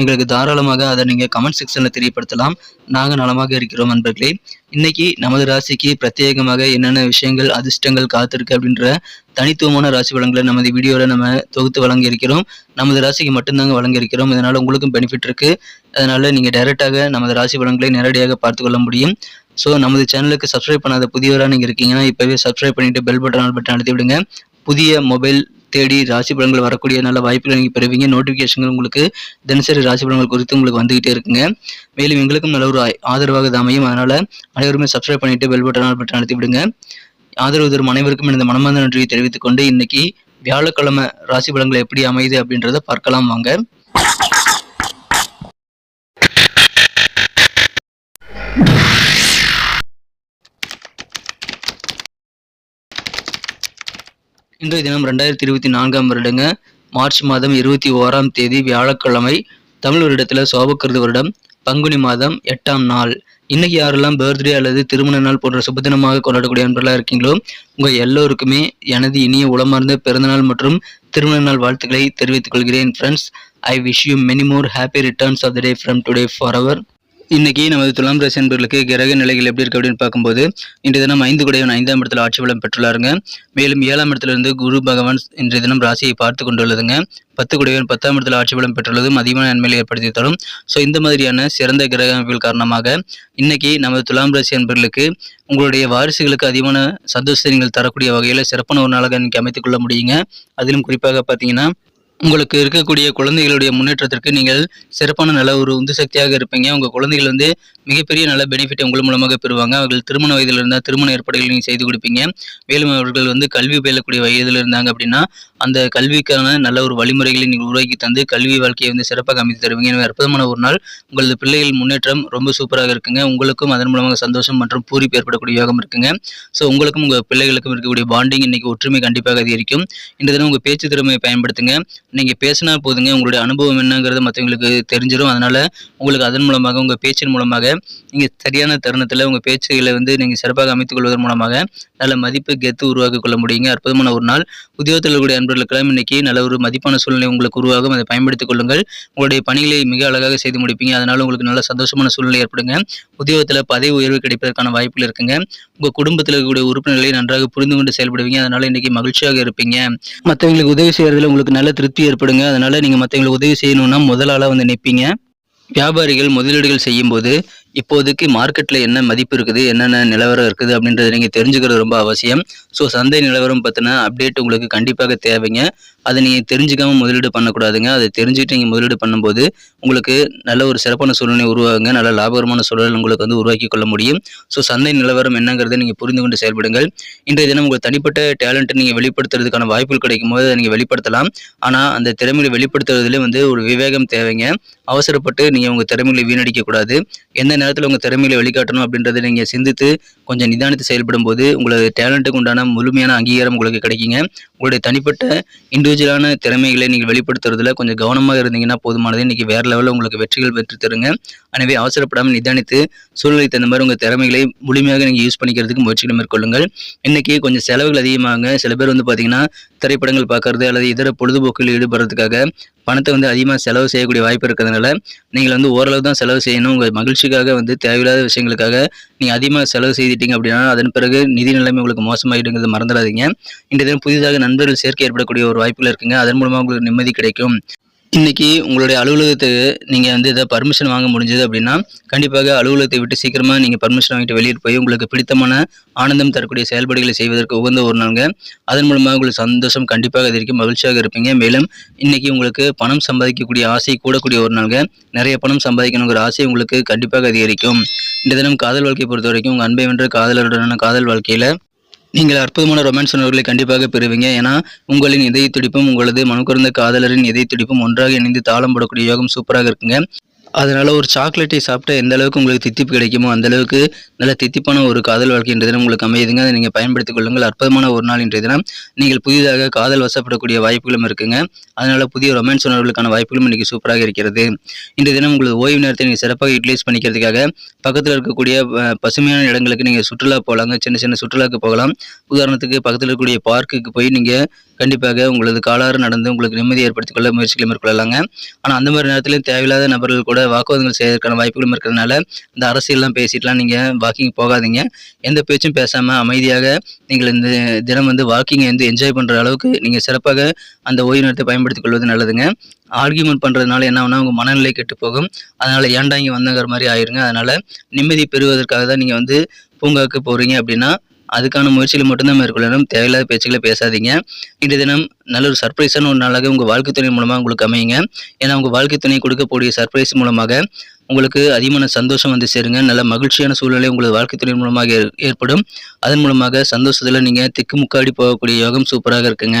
எங்களுக்கு தாராளமாக அதை நீங்கள் கமெண்ட் செக்ஷனில் தெரியப்படுத்தலாம். நாங்கள் நலமாக இருக்கிறோம் நண்பர்களே. இன்னைக்கு நமது ராசிக்கு பிரத்யேகமாக என்னென்ன விஷயங்கள் அதிர்ஷ்டங்கள் காத்திருக்கு அப்படின்ற தனித்துவமான ராசி வளங்களை நமது வீடியோவில் நம்ம தொகுத்து வழங்கியிருக்கிறோம் நமது ராசிக்கு மட்டும்தாங்க வழங்கியிருக்கிறோம் இதனால் உங்களுக்கும் பெனிஃபிட் இருக்குது அதனால் நீங்கள் டைரெக்டாக நமது ராசி வளங்களை நேரடியாக பார்த்துக்கொள்ள முடியும். ஸோ நமது சேனலுக்கு சப்ஸ்கிரைப் பண்ணாத புதியவராக நீங்கள் இருக்கீங்கன்னா இப்போவே சப்ஸ்கிரைப் பண்ணிவிட்டு பெல் பட்டன் ஆல் பட்டன் அழுத்தி விடுங்க. புதிய மொபைல் தேடி ராசி பலன்கள் வரக்கூடிய நல்ல வாய்ப்புகளை நீங்கள் பெறுவீங்க. நோட்டிஃபிகேஷன்கள் உங்களுக்கு தினசரி ராசி பலன்கள் குறித்து உங்களுக்கு வந்துகிட்டே இருக்குங்க. மேலும் எங்களுக்கும் நல்ல ஒரு ஆ- ஆதரவாக இது அமையும். அதனால் அனைவருமே சப்ஸ்கிரைப் பண்ணிவிட்டு பெல் பட்டன் ஆல் பட்டன் அழுத்தி விடுங்க. ஆதரவு தரும் அனைவருக்கும் எனது மனமார்ந்த நன்றியை தெரிவித்துக் கொண்டு இன்னைக்கு வியாழக்கிழமை ராசி பலன்கள் எப்படி அமையுது அப்படின்றத பார்க்கலாம் வாங்க. இன்றைய தினம் ரெண்டாயிரத்தி இருபத்தி நான்காம் வருடங்க. மார்ச் மாதம் இருபத்தி ஓராம் தேதி வியாழக்கிழமை தமிழ் வருடத்தில் சோபக்கிருது வருடம் பங்குனி மாதம் எட்டாம் நாள். இன்னைக்கு யாரெல்லாம் பர்த்டே அல்லது திருமண நாள் போன்ற சுபதினமாக கொண்டாடக்கூடிய அன்பர்களாக இருக்கீங்களோ உங்கள் எல்லோருக்குமே எனது இனிய உளமார்ந்த பிறந்தநாள் மற்றும் திருமண நாள் வாழ்த்துக்களை தெரிவித்துக் கொள்கிறேன். Friends I wish you many more happy returns of the day from today for our இன்னைக்கு நமது துலாம் ராசி என்பவர்களுக்கு கிரக நிலைகள் எப்படி இருக்கு அப்படின்னு பார்க்கும்போது இன்றைய தினம் ஐந்து குடையவன் ஐந்தாம் இடத்துல ஆட்சி பலம் பெற்றுள்ளாருங்க. மேலும் ஏழாம் இடத்துல இருந்து குரு பகவான் இன்றைய தினம் ராசியை பார்த்து கொண்டுள்ளதுங்க. பத்து குடையவன் பத்தாம் இடத்துல ஆட்சி பலம் பெற்றுள்ளதும் அதிகமான நன்மையை ஏற்படுத்தி தரும். ஸோ இந்த மாதிரியான சிறந்த கிரக அமைப்புகள் காரணமாக இன்னைக்கு நமது துலாம் ராசி என்பவர்களுக்கு உங்களுடைய வாரிசுகளுக்கு அதிகமான சந்தோஷத்தை நீங்கள் தரக்கூடிய வகையில் சிறப்பான ஒரு நாளாக இன்னைக்கு அமைத்துக் கொள்ள முடியுங்க. அதிலும் குறிப்பாக பார்த்தீங்கன்னா உங்களுக்கு இருக்கக்கூடிய குழந்தைகளுடைய முன்னேற்றத்திற்கு நீங்கள் சிறப்பான நல்ல ஒரு உந்து சக்தியாக இருப்பீங்க. உங்கள் குழந்தைகள் வந்து மிகப்பெரிய நல்ல பெனிஃபிட் உங்கள் மூலமாக பெறுவாங்க. அவர்கள் திருமண வயதில் இருந்தால் திருமண ஏற்பாடுகள் நீங்கள் செய்து கொடுப்பீங்க. மேலும் அவர்கள் வந்து கல்வி பயிலக்கூடிய வயதில் இருந்தாங்க அப்படின்னா அந்த கல்விக்கான நல்ல ஒரு வழிமுறைகளை நீங்கள் உருவாக்கி தந்து கல்வி வாழ்க்கையை வந்து சிறப்பாக அமைத்து தருவீங்க. எனவே அற்புதமான ஒரு நாள். உங்களது பிள்ளைகள் முன்னேற்றம் ரொம்ப சூப்பராக இருக்குங்க. உங்களுக்கும் அதன் மூலமாக சந்தோஷம் மற்றும் பூரிப்பு ஏற்படக்கூடிய யோகம் இருக்குங்க. ஸோ உங்களுக்கும் உங்கள் பிள்ளைகளுக்கும் இருக்கக்கூடிய பாண்டிங் இன்னைக்கு ஒற்றுமை கண்டிப்பாக அதிகரிக்கும். இந்த தினம் உங்கள் பேச்சு திறமையை பயன்படுத்துங்க. நீங்கள் பேசினா போதுங்க. உங்களுடைய அனுபவம் என்னங்கிறது மற்றவங்களுக்கு தெரிஞ்சிடும் அதனால் உங்களுக்கு அதன் மூலமாக உங்கள் பேச்சின் மூலமாக நீங்கள் சரியான தருணத்தில் உங்கள் பேச்சுகளை வந்து நீங்கள் சிறப்பாக அமைத்துக் கொள்வதன் மூலமாக நல்ல மதிப்பு கெத்து உருவாக்கி கொள்ள முடியுங்க. அற்புதமான ஒரு நாள். உத்தியோகத்தில் இருக்கக்கூடிய அன்பர்களுக்கெல்லாம் இன்றைக்கி நல்ல ஒரு மதிப்பான சூழ்நிலை உங்களுக்கு உருவாகும். அதை பயன்படுத்திக் கொள்ளுங்கள். உங்களுடைய பணிகளை மிக அழகாக செய்து முடிப்பீங்க. அதனால் உங்களுக்கு நல்ல சந்தோஷமான சூழ்நிலை ஏற்படுங்க. உத்தியோகத்தில் பதவி உயர்வு கிடைப்பதற்கான வாய்ப்புகள் இருக்குங்க. உங்கள் குடும்பத்தில் இருக்கக்கூடிய உறுப்பினர்களை நன்றாக புரிந்து கொண்டு செயல்படுவீங்க. அதனால் இன்றைக்கி மகிழ்ச்சியாக இருப்பீங்க. மற்றவங்களுக்கு உதவி செய்கிறதுல உங்களுக்கு நல்ல திருப்தி ஏற்படுங்க. அதனால நீங்க மற்றவங்களுக்கு உதவி செய்யணும்னா முதலாளாக வந்து நிற்பீங்க வியாபாரிகள் முதலீடுகள் செய்யும்போது இப்போதைக்கு மார்க்கெட்டில் என்ன மதிப்பு இருக்குது என்னென்ன நிலவரம் இருக்குது அப்படின்றத நீங்கள் தெரிஞ்சுக்கிறது ரொம்ப அவசியம். ஸோ சந்தை நிலவரம் பற்றின அப்டேட் உங்களுக்கு கண்டிப்பாக தேவைங்க. அதை நீங்கள் தெரிஞ்சுக்காம முதலீடு பண்ணக்கூடாதுங்க. அதை தெரிஞ்சுட்டு நீங்கள் முதலீடு பண்ணும்போது உங்களுக்கு நல்ல ஒரு சிறப்பான சூழ்நிலை உருவாகுங்க. நல்ல லாபகரமான சூழல் உங்களுக்கு வந்து உருவாக்கி கொள்ள முடியும். ஸோ சந்தை நிலவரம் என்னங்கிறத நீங்கள் புரிந்து கொண்டு செயல்படுங்கள். இன்றைய தினம் உங்கள் தனிப்பட்ட டேலண்ட்டை நீங்கள் வெளிப்படுத்துறதுக்கான வாய்ப்புகள் கிடைக்கும் போது அதை நீங்கள் வெளிப்படுத்தலாம். ஆனால் அந்த திறமையை வெளிப்படுத்துறதுலேயே வந்து ஒரு விவேகம் தேவைங்க. அவசரப்பட்டு நீங்கள் உங்கள் திறமைகளை வீணடிக்கக்கூடாது. எந்த நேரத்தில் உங்கள் திறமைகளை வெளிக்காட்டணும் அப்படின்றத நீங்கள் சிந்தித்து கொஞ்சம் நிதானித்து செயல்படும் போது உங்களது டேலண்ட்டுக்கு உண்டான முழுமையான அங்கீகாரம் உங்களுக்கு கிடைக்குங்க. உங்களுடைய தனிப்பட்ட இண்டிவிஜுவலான திறமைகளை நீங்கள் வெளிப்படுத்துறதுல கொஞ்சம் கவனமாக இருந்தீங்கன்னா போதுமானது. இன்னைக்கு வேற லெவலில் உங்களுக்கு வெற்றிகள் பெற்று தருங்க. எனவே அவசரப்படாமல் நிதானித்து சூழ்நிலை தகுந்த மாதிரி உங்கள் திறமைகளை முழுமையாக நீங்கள் யூஸ் பண்ணிக்கிறதுக்கு முயற்சிகளை மேற்கொள்ளுங்கள். இன்னைக்கு கொஞ்சம் செலவுகள் அதிகமாக சில பேர் வந்து பார்த்தீங்கன்னா திரைப்படங்கள் பார்க்கறது அல்லது இதர பொழுதுபோக்கில் ஈடுபடுறதுக்காக பணத்தை வந்து அதிகமாக செலவு செய்யக்கூடிய வாய்ப்பு இருக்கிறதுனால நீங்கள் வந்து ஓரளவு தான் செலவு செய்யணும். உங்கள் மகிழ்ச்சிக்காக வந்து தேவையில்லாத விஷயங்களுக்காக நீங்கள் அதிகமாக செலவு செய்துட்டீங்க அப்படின்னா அதன் பிறகு நிதி நிலைமை உங்களுக்கு மோசமாயிடுங்கிறது மறந்துடாதீங்க. இன்றைய தினம் புதிதாக நண்பர்கள் சேர்க்கை ஏற்படக்கூடிய ஒரு வாய்ப்புகள் இருக்குங்க. அதன் மூலமாக உங்களுக்கு நிம்மதி கிடைக்கும். இன்றைக்கி உங்களுடைய அலுவலகத்துக்கு நீங்கள் வந்து இதை பர்மிஷன் வாங்க முடிஞ்சது அப்படின்னா கண்டிப்பாக அலுவலகத்தை விட்டு சீக்கிரமாக நீங்கள் பர்மிஷன் வாங்கிட்டு வெளியே போய் உங்களுக்கு பிடித்தமான ஆனந்தம் தரக்கூடிய செயல்பாடுகளை செய்வதற்கு உகந்த ஒரு நாளுங்க. அதன் மூலமாக உங்களுக்கு சந்தோஷம் கண்டிப்பாக அதிகரிக்கும் மகிழ்ச்சியாக இருப்பீங்க. மேலும் இன்றைக்கி உங்களுக்கு பணம் சம்பாதிக்கக்கூடிய ஆசை கூடக்கூடிய ஒரு நாளுங்க. நிறைய பணம் சம்பாதிக்கணுங்கிற ஆசை உங்களுக்கு கண்டிப்பாக அதிகரிக்கும். இந்த தினம் காதல் வாழ்க்கையை பொறுத்த வரைக்கும் உங்கள் அன்பை வென்ற காதலருடனான காதல் வாழ்க்கையில் நீங்கள் அற்புதமான ரொமான்ஸ் உணர்வுகளை கண்டிப்பாக பெறுவீங்க. ஏன்னா உங்களின் இதய துடிப்பும் உங்களது மனக்குறந்த காதலரின் இதய துடிப்பும் ஒன்றாக இணைந்து தாளம் போடக்கூடிய யோகம் சூப்பராக இருக்குங்க. அதனால் ஒரு சாக்லேட்டை சாப்பிட்டா எந்த அளவுக்கு உங்களுக்கு தித்திப்பு கிடைக்குமோ அந்த அளவுக்கு நல்ல தித்திப்பான ஒரு காதல் வாழ்க்கை இன்றைய தினம் உங்களுக்கு அமையுதுங்க. அதை நீங்கள் பயன்படுத்திக் கொள்ளுங்கள். அற்புதமான ஒரு நாள் இன்றைய தினம். நீங்கள் புதிதாக காதல் வசப்படக்கூடிய வாய்ப்புகளும் இருக்குங்க. அதனால் புதிய ரொமான்ஸ் உணர்வுகளுக்கான வாய்ப்புகளும் இன்றைக்கி சூப்பராக இருக்கிறது. இன்றைய தினம் உங்களுக்கு ஓய்வு நேரத்தை நீங்கள் சிறப்பாக யூட்டிலைஸ் பண்ணிக்கிறதுக்காக பக்கத்தில் இருக்கக்கூடிய பசுமையான இடங்களுக்கு நீங்கள் சுற்றுலா போகலாங்க சின்ன சின்ன சுற்றுலாக்கு போகலாம். உதாரணத்துக்கு பக்கத்தில் இருக்கக்கூடிய பார்க்குக்கு போய் நீங்கள் கண்டிப்பாக உங்களது காலாறு நடந்து உங்களுக்கு நிம்மதி ஏற்படுத்திக் கொள்ள முயற்சிகளை மேற்கொள்ளலாங்க. ஆனால் அந்த மாதிரி நேரத்திலையும் தேவையில்லாத நபர்கள் கூட வாக்குவாதங்கள் செய்வதற்கான வாய்ப்புகளும் இருக்கிறதுனால இந்த அரசியல்லாம் பேசிட்டுலாம் நீங்கள் வாக்கிங் போகாதீங்க. எந்த பேச்சும் பேசாமல் அமைதியாக நீங்கள் இந்த தினம் வந்து வாக்கிங்கை வந்து என்ஜாய் பண்ணுற அளவுக்கு நீங்கள் சிறப்பாக அந்த ஓய்வு நேரத்தை பயன்படுத்திக் கொள்வது நல்லதுங்க. ஆர்கியூமெண்ட் பண்ணுறதுனால என்ன ஆகும்னா உங்கள் மனநிலை கெட்டு போகும். அதனால் ஏன்டா இங்கே வந்தங்கிற மாதிரி ஆயிருங்க. அதனால் நிம்மதி பெறுவதற்காக தான் நீங்கள் வந்து பூங்காவுக்கு போகிறீங்க அப்படின்னா அதுக்கான முயற்சிகளை மட்டும்தான் மேற்கொள்ளணும் தேவையில்லாத பேச்சுக்களை பேசாதீங்க. இன்றைய தினம் நல்ல ஒரு சர்ப்ரைஸான ஒரு நாளாக உங்கள் வாழ்க்கை துணை மூலமாக உங்களுக்கு அமையுங்க. ஏன்னா உங்கள் வாழ்க்கை துணை கொடுக்கக்கூடிய சர்ப்ரைஸ் மூலமாக உங்களுக்கு அதிகமான சந்தோஷம் வந்து சேருங்க. நல்ல மகிழ்ச்சியான சூழ்நிலை உங்களது வாழ்க்கை துணை மூலமாக ஏற்படும். அதன் மூலமாக சந்தோஷத்தில் நீங்கள் திக்குமுக்காடி போகக்கூடிய யோகம் சூப்பராக இருக்குங்க.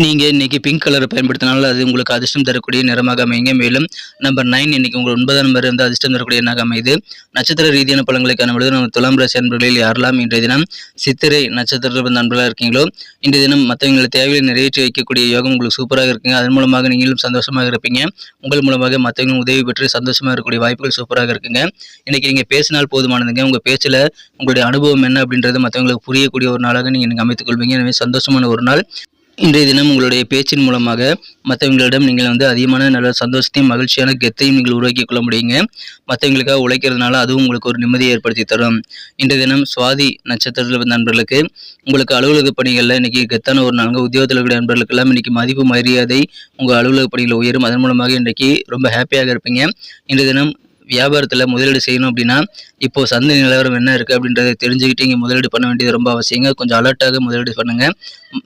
நீங்கள் இன்றைக்கி பிங்க் கலரை பயன்படுத்தினாலும் அது உங்களுக்கு அதிர்ஷ்டம் தரக்கூடிய நிறமாக அமையுங்க. மேலும் நம்பர் நைன் இன்றைக்கி உங்கள் ஒன்பதாம் நம்பர் வந்து அதிர்ஷ்டம் தரக்கூடிய எண்ணாக அமையுது. நட்சத்திர ரீதியான பழங்களை காணும்பொழுது நம்ம துலாம் ராசி அன்பர்களில் யாரெல்லாம் இன்றைய தினம் சித்திரை நட்சத்திர நண்பர்களாக இருக்கீங்களோ இன்றைய தினம் மற்றவங்களை தேவையை நிறைவேற்றி வைக்கக்கூடிய யோகம் உங்களுக்கு சூப்பராக இருக்குங்க. அதன் மூலமாக நீங்களும் சந்தோஷமாக இருப்பீங்க. உங்கள் மூலமாக மற்றவங்களும் உதவி பெற்று சந்தோஷமாக இருக்கக்கூடிய வாய்ப்புகள் சூப்பராக இருக்குங்க. இன்றைக்கி நீங்கள் பேசினால் போதுமானதுங்க. உங்கள் பேச்சில் உங்களுடைய அனுபவம் என்ன அப்படின்றது மற்றவங்களுக்கு புரியக்கூடிய ஒரு நாளாக நீங்கள் நீங்கள் அமைத்துக் கொள்வீங்க. எனவே சந்தோஷமான ஒரு நாள். இன்றைய தினம் உங்களுடைய பேச்சின் மூலமாக மற்றவங்களிடம் நீங்கள் வந்து அதிகமான நல்ல சந்தோஷத்தையும் மகிழ்ச்சியான கெத்தையும் நீங்கள் உருவாக்கி கொள்ள முடியுங்க. மற்றவங்களுக்காக உழைக்கிறதுனால அதுவும் உங்களுக்கு ஒரு நிம்மதியை ஏற்படுத்தி தரும். இன்றைய தினம் சுவாதி நட்சத்திரத்தில் வந்த நண்பர்களுக்கு உங்களுக்கு அலுவலக பணிகளில் இன்னைக்கு கெத்தான ஒரு நாளுங்க உத்தியோகத்தில் இருக்கிற நண்பர்களுக்கெல்லாம் இன்னைக்கு மதிப்பு மரியாதை உங்கள் அலுவலக பணிகளில் உயரும். அதன் மூலமாக இன்றைக்கு ரொம்ப ஹாப்பியாக இருப்பீங்க. இன்றைய தினம் வியாபாரத்தில் முதலீடு செய்யணும் அப்படின்னா இப்போது சந்தை நிலவரம் என்ன இருக்குது அப்படின்றத தெரிஞ்சுக்கிட்டு இங்கே முதலீடு பண்ண வேண்டியது ரொம்ப அவசியங்க. கொஞ்சம் அலர்ட்டாக முதலீடு பண்ணுங்கள்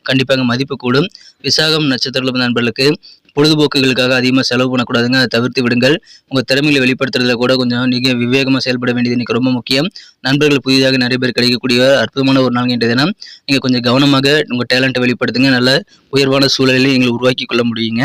கண்டிப்பாக மதிப்பு கூடும். விசாகம் நட்சத்திரத்தில் நண்பர்களுக்கு பொழுதுபோக்குகளுக்காக அதிகமாக செலவு பண்ணக்கூடாதுங்க. அதை தவிர்த்து விடுங்கள். உங்கள் திறமைகளை வெளிப்படுத்துறதுல கூட கொஞ்சம் நீங்கள் விவேகமாக செயல்பட வேண்டியது இன்றைக்கி ரொம்ப முக்கியம். நண்பர்கள் புதிதாக நிறைய பேர் கிடைக்கக்கூடிய அற்புதமான ஒரு நாள் என்ற தினம். நீங்கள் கொஞ்சம் கவனமாக உங்கள் டேலண்ட்டை வெளிப்படுத்துங்க. நல்ல உயர்வான சூழலில் எங்களை உருவாக்கி கொள்ள முடியுங்க.